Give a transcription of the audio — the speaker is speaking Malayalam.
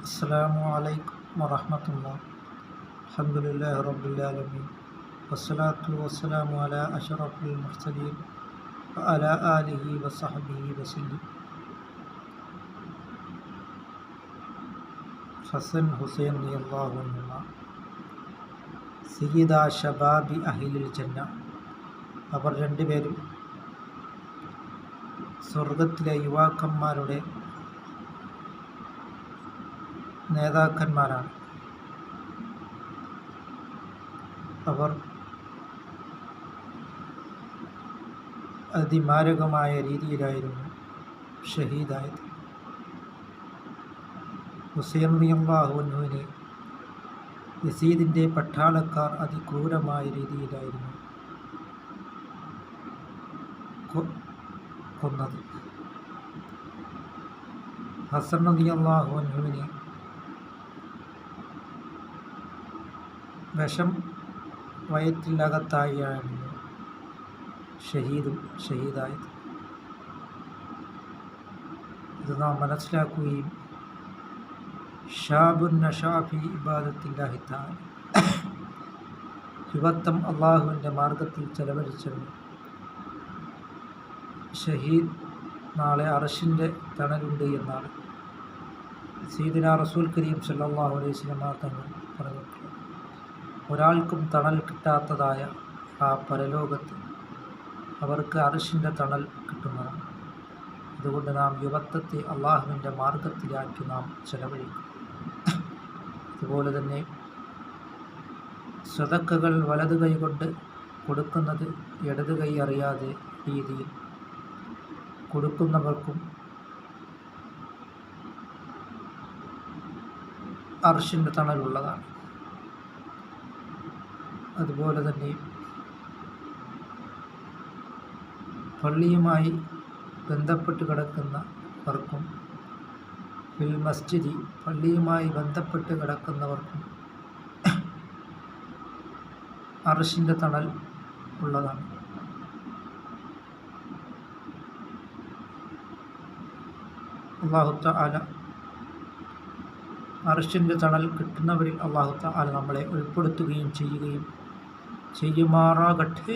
السلام عليكم ورحمة الله الحمد لله رب العالمين والصلاة والسلام على أشرف المرسلين وعلى آله وصحبه وسلم ഹസൻ ഹുസൈൻ അള്ളാഹുന്ന സീദ ഷബാബി അഹിലിൽ ജന്ന അവർ രണ്ടുപേരും സ്വർഗത്തിലെ യുവാക്കന്മാരുടെ നേതാക്കന്മാരാണ്. അവർ അതിമാരകമായ രീതിയിലായിരുന്നു ഷഹീദായത്. ഹുസൈൻ റിയല്ലാഹുവിനെ യസീദിന്റെ പട്ടാളക്കാർ അതിക്രൂരമായ രീതിയിലായിരുന്നു കൊന്നത്. ഹസൻ റിയല്ലാഹുവിനെ വിഷം വയറ്റിനകത്തായിരുന്നു ഷഹീദും ഷഹീദായത്. ഇത് നാം മനസ്സിലാക്കുകയും ഷാബുൻ നഷാഫി ഇബാദത്തില്ലാഹി താല യുവത്വം അള്ളാഹുവിന്റെ മാർഗത്തിൽ ചെലവഴിച്ചവൻ ഷഹീദ് നാളെ അറഷിന്റെ തണലുണ്ട് എന്നാണ്. സീദിന റസൂൽ കരീം സല്ലാഹു അലൈഹി സ്വലമാ തങ്ങൾ പറഞ്ഞിട്ടുള്ളത് ഒരാൾക്കും തണൽ കിട്ടാത്തതായ ആ പരലോകത്ത് അവർക്ക് അറിഷിന്റെ തണൽ കിട്ടുന്നതാണ്. അതുകൊണ്ട് നാം യുവത്വത്തെ അള്ളാഹുവിന്റെ മാർഗത്തിലാക്കി നാം ചെലവഴിക്കും. അതുപോലെ തന്നെ സ്വതക്കകൾ വലതു കൈ കൊണ്ട് കൊടുക്കുന്നത് ഇടത് കൈ അറിയാതെ രീതിയിൽ കൊടുക്കുന്നവർക്കും അർഷിന്റെ തണലുള്ളതാണ് അതുപോലെ തന്നെ പള്ളിയുമായി ബന്ധപ്പെട്ട് കിടക്കുന്നവർക്കും ഫിൽ മസ്ജിദി പള്ളിയുമായി ബന്ധപ്പെട്ട് കിടക്കുന്നവർക്കും അറഷിന്റെ തണൽ ഉള്ളതാണ്. അള്ളാഹുത്ത ആല അറിശിന്റെ തണൽ കിട്ടുന്നവരിൽ അള്ളാഹുത്ത ആല നമ്മളെ ഉൾപ്പെടുത്തുകയും ചെയ്യുകയും செய்யுமாறாகட்டு